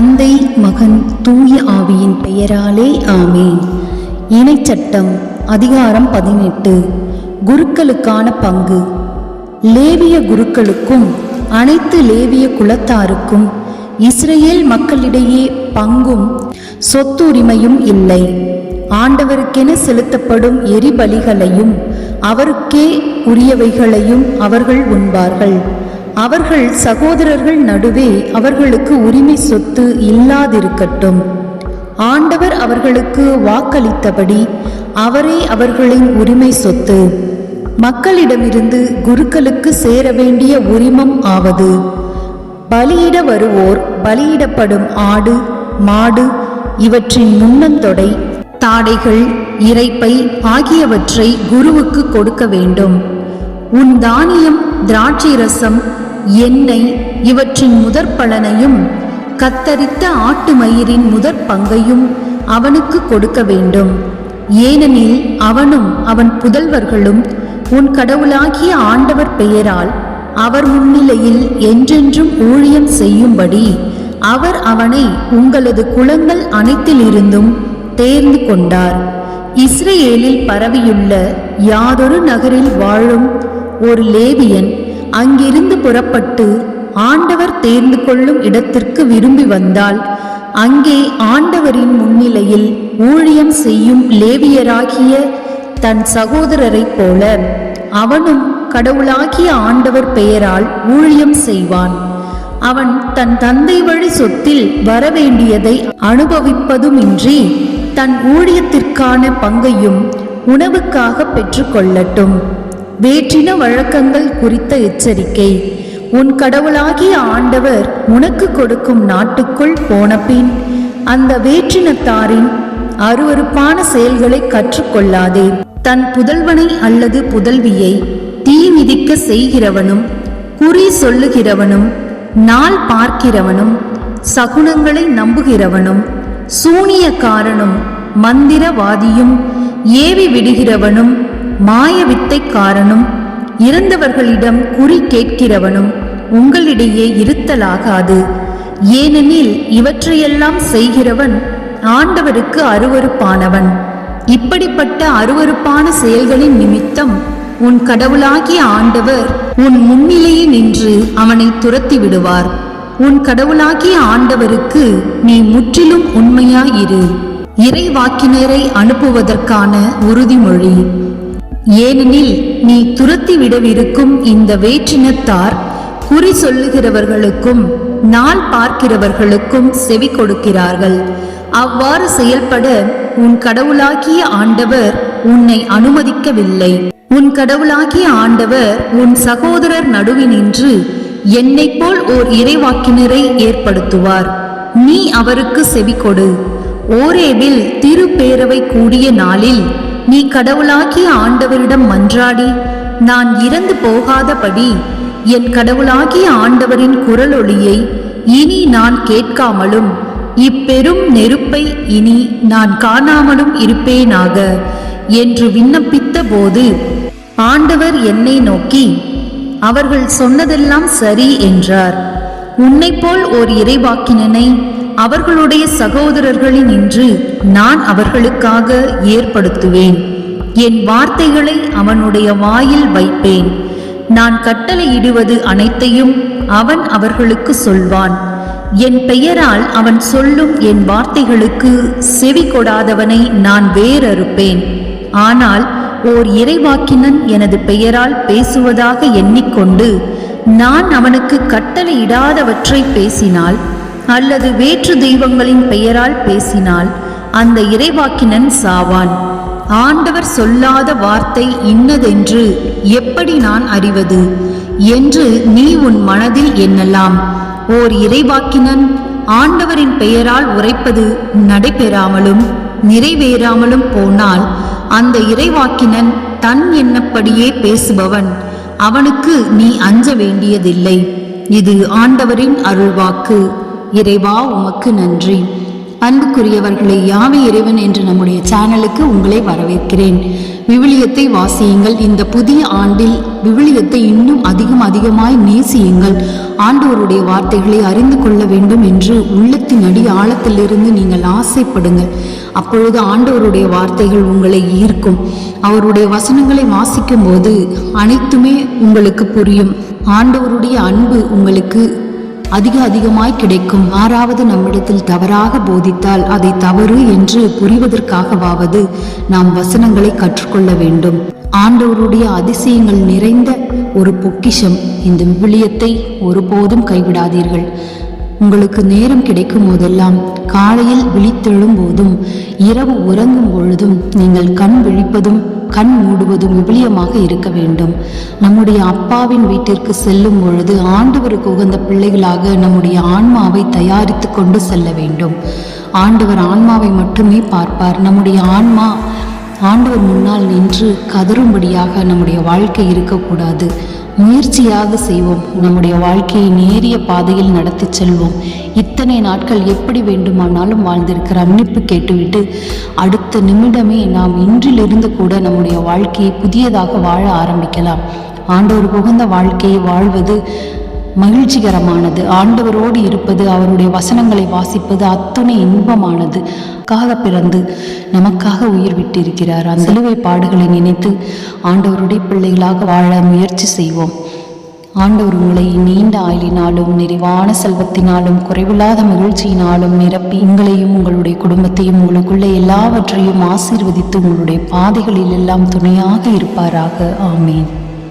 தந்தை மகன் தூய ஆவியின் பெயராலே ஆமே இணைச்சட்டம் அதிகாரம் பதினெட்டு. குருக்களுக்கான பங்கு. லேவிய குருக்களுக்கும் அனைத்து லேவிய குலத்தாருக்கும் இஸ்ரேல் மக்களிடையே பங்கும் சொத்துரிமையும் இல்லை. ஆண்டவருக்கென செலுத்தப்படும் எரிபலிகளையும் அவருக்கே உரியவைகளையும் அவர்கள் உண்பார்கள். அவர்கள் சகோதரர்கள் நடுவே அவர்களுக்கு உரிமை சொத்து இல்லாதிருக்கட்டும். ஆண்டவர் அவர்களுக்கு வாக்களித்தபடி அவரே அவர்களின் உரிமை சொத்து. மக்களிடமிருந்து குருக்களுக்கு சேர வேண்டிய உரிமம் ஆவது. பலியிட வருவோர் பலியிடப்படும் ஆடு மாடு இவற்றின் முன்னந்தொடை தாடைகள் இறைப்பை ஆகியவற்றை குருவுக்கு கொடுக்க வேண்டும். உன் தானியம் திராட்சை ரசம் எண்ணெய் இவற்றின் முதற் பலனையும் கத்தரித்த ஆட்டு மயிரின் முதற் பங்கையும் அவனுக்கு கொடுக்க வேண்டும். ஏனெனில் அவனும் அவன் புதல்வர்களும் உன் கடவுளாகிய ஆண்டவர் பெயரால் அவர் முன்னிலையில் என்றென்றும் ஊழியம் செய்யும்படி அவர் அவனை உங்களது குலங்கள் அனைத்திலிருந்தும் தேர்ந்து கொண்டார். இஸ்ரேலில் பரவியுள்ள யாதொரு நகரில் வாழும் ஒரு லேவியன் அங்கிருந்து புறப்பட்டு ஆண்டவர் தேர்ந்து கொள்ளும் இடத்திற்கு விரும்பி வந்தால் அங்கே ஆண்டவரின் முன்னிலையில் ஊழியம் செய்யும் லேவியராகிய தன் சகோதரரைப் போல அவனும் கடவுளாகிய ஆண்டவர் பெயரால் ஊழியம் செய்வான். அவன் தன் தந்தை வழி சொத்தில் வரவேண்டியதை அனுபவிப்பதுமின்றி தன் ஊழியத்திற்கான பங்கையும் உணவுக்காக பெற்றுக்கொள்ளட்டும். வேற்றின வழக்கங்கள் குறித்த எச்சரிக்கை. உன் கடவுளாகிய ஆண்டவர் உனக்கு கொடுக்கும் நாட்டுக்குள் போனபின் அந்த வேற்றினத்தாரின் அருவருப்பான செயல்களை கற்றுக்கொள்ளாதே. தன் புதல்வனை அல்லது புதல்வியை தீ மிதிக்க செய்கிறவனும் குறி சொல்லுகிறவனும் நாள் பார்க்கிறவனும் சகுனங்களை நம்புகிறவனும் சூனியக்காரனும் மந்திரவாதியும் ஏவி விடுகிறவனும் மாய வித்தைக்காரனும் இறந்தவர்களிடம் குறி கேட்கிறவனும் உங்களிடையே இருத்தலாகாது. ஏனெனில் இவற்றையெல்லாம் செய்கிறவன் ஆண்டவருக்கு அருவருப்பானவன். இப்படிப்பட்ட அருவருப்பான செயல்களின் நிமித்தம் உன் கடவுளாகிய ஆண்டவர் உன் முன்னிலையில் நின்று அவனை துரத்தி விடுவார் உன் கடவுளாகிய ஆண்டவருக்கு நீ முற்றிலும் உண்மையாயிரு. இறைவாக்கினரை அனுப்புவதற்கான உறுதிமொழி. ஏனெனில் நீ துரத்தி விடவிருக்கும் இந்த வேற்றினத்தார் குறி சொல்லுகிறவர்களுக்கும் நாள் பார்க்கிறவர்களுக்கும் செவி கொடுக்கிறார்கள். அவ்வாறு செயல்பட உன் கடவுளாகிய ஆண்டவர் உன்னை அனுமதிக்கவில்லை. உன் கடவுளாகிய ஆண்டவர் உன் சகோதரர் நடுவினின்று என்னை போல் ஓர் இறைவாக்கினரை ஏற்படுத்துவார். நீ அவருக்கு செவி கொடு. ஓரேபில் திருப்பேரவை கூடிய நாளில் நீ கடவுளாகிய ஆண்டவரிடம் மன்றாடி. நான் இறந்து போகாதபடி என் கடவுளாகிய ஆண்டவரின் குரலொளியை இனி நான் கேட்காமலும் இப்பெரும் நெருப்பை இனி நான் காணாமலும் இருப்பேனாக என்று விண்ணப்பித்த போது ஆண்டவர் என்னை நோக்கி அவர்கள் சொன்னதெல்லாம் சரி என்றார். உன்னைப் போல் ஓர் இறைவாக்கினனை அவர்களுடைய சகோதரர்களின் இன்று நான் அவர்களுக்காக ஏற்படுத்துவேன். என் வார்த்தைகளை அவனுடைய வாயில் வைப்பேன். நான் கட்டளையிடுவது அனைத்தையும் அவன் அவர்களுக்கு சொல்வான். என் பெயரால் அவன் சொல்லும் என் வார்த்தைகளுக்கு செவி கொடாதவனை நான் வேறறுப்பேன். ஆனால் ஓர் இறைவாக்கினன் எனது பெயரால் பேசுவதாக எண்ணிக்கொண்டு நான் அவனுக்கு கட்டளையிடாதவற்றை பேசினால் அல்லது வேற்று தெய்வங்களின் பெயரால் பேசினால் அந்த இறைவாக்கினன் சாவான். ஆண்டவர் சொல்லாத வார்த்தை இன்னதென்று எப்படி நான் அறிவது? என்று நீ உன் மனதில் எண்ணலாம். ஓர் இறைவாக்கினன் ஆண்டவரின் பெயரால் உரைப்பது நடைபெறாமலும் நிறைவேறாமலும் போனால் அந்த இறைவாக்கினன் தன் எண்ணப்படியே பேசுபவன். அவனுக்கு நீ அஞ்ச வேண்டியதில்லை. இது ஆண்டவரின் அருள்வாக்கு. இறைவா உமக்கு நன்றி. அன்புக்குரியவர்களை யாவை இறைவன் என்ற நம்முடைய சேனலுக்கு உங்களை வரவேற்கிறேன். விவிலியத்தை வாசியுங்கள். இந்த புதிய ஆண்டில் விவிலியத்தை இன்னும் அதிகம் அதிகமாய் நேசியுங்கள். ஆண்டவருடைய வார்த்தைகளை அறிந்து கொள்ள வேண்டும் என்று உள்ளத்தின் அடி ஆழத்திலிருந்து நீங்கள் ஆசைப்படுங்கள். அப்பொழுது ஆண்டவருடைய வார்த்தைகள் உங்களை ஈர்க்கும். அவருடைய வசனங்களை வாசிக்கும் போது அனைத்துமே உங்களுக்கு புரியும். ஆண்டவருடைய அன்பு உங்களுக்கு அதிக அதிகமாய் கிடைக்கும். ஆறாவது நம்மிடத்தில் தவறாக போதித்தால் அதை தவறு என்று புரிவதற்காகவாவது நாம் வசனங்களை கற்றுக்கொள்ள வேண்டும். ஆண்டவருடைய அதிசயங்கள் நிறைந்த ஒரு பொக்கிஷம். இந்த விவிலியத்தை ஒருபோதும் கைவிடாதீர்கள். உங்களுக்கு நேரம் கிடைக்கும் போதெல்லாம் காலையில் விழித்தெழும் போதும் இரவு உறங்கும் பொழுதும் நீங்கள் கண் விழிப்பதும் கண் மூடுவதும் விபிலியமாக இருக்க வேண்டும். நம்முடைய அப்பாவின் வீட்டிற்கு செல்லும் பொழுது ஆண்டவருக்கு உகந்த பிள்ளைகளாக நம்முடைய ஆன்மாவை தயாரித்து கொண்டு செல்ல வேண்டும். ஆண்டவர் ஆன்மாவை மட்டுமே பார்ப்பார். நம்முடைய ஆன்மா ஆண்டவர் முன்னால் நின்று கதறும்படியாக நம்முடைய வாழ்க்கை இருக்கக்கூடாது. முயற்சியாக செய்வோம். நம்முடைய வாழ்க்கையை நேரிய பாதையில் நடத்தி செல்வோம். இத்தனை நாட்கள் எப்படி வேண்டுமானாலும் வாழ்ந்திருக்கிற மன்னிப்பு கேட்டுவிட்டு அடுத்த நிமிடமே நாம் இன்றிலிருந்து கூட நம்முடைய வாழ்க்கையை புதியதாக வாழ ஆரம்பிக்கலாம். ஆண்டவர் புகுந்த வாழ்க்கையை வாழ்வது மகிழ்ச்சிகரமானது. ஆண்டவரோடு இருப்பது அவருடைய வசனங்களை வாசிப்பது அத்துணை இன்பமானது. காக பிறந்து நமக்காக உயிர் விட்டிருக்கிறார். அந்த சிலுவை பாடுகளை நினைத்து ஆண்டவருடைய பிள்ளைகளாக வாழ முயற்சி செய்வோம். ஆண்டவர் உங்களை நீண்ட ஆயுளினாலும் நிறைவான செல்வத்தினாலும் குறைவில்லாத மகிழ்ச்சியினாலும் நிரப்பி உங்களையும் உங்களுடைய குடும்பத்தையும் உங்களுக்குள்ள எல்லாவற்றையும் ஆசீர்வதித்து உங்களுடைய பாதைகளில் எல்லாம் துணையாக இருப்பாராக. ஆமேன்.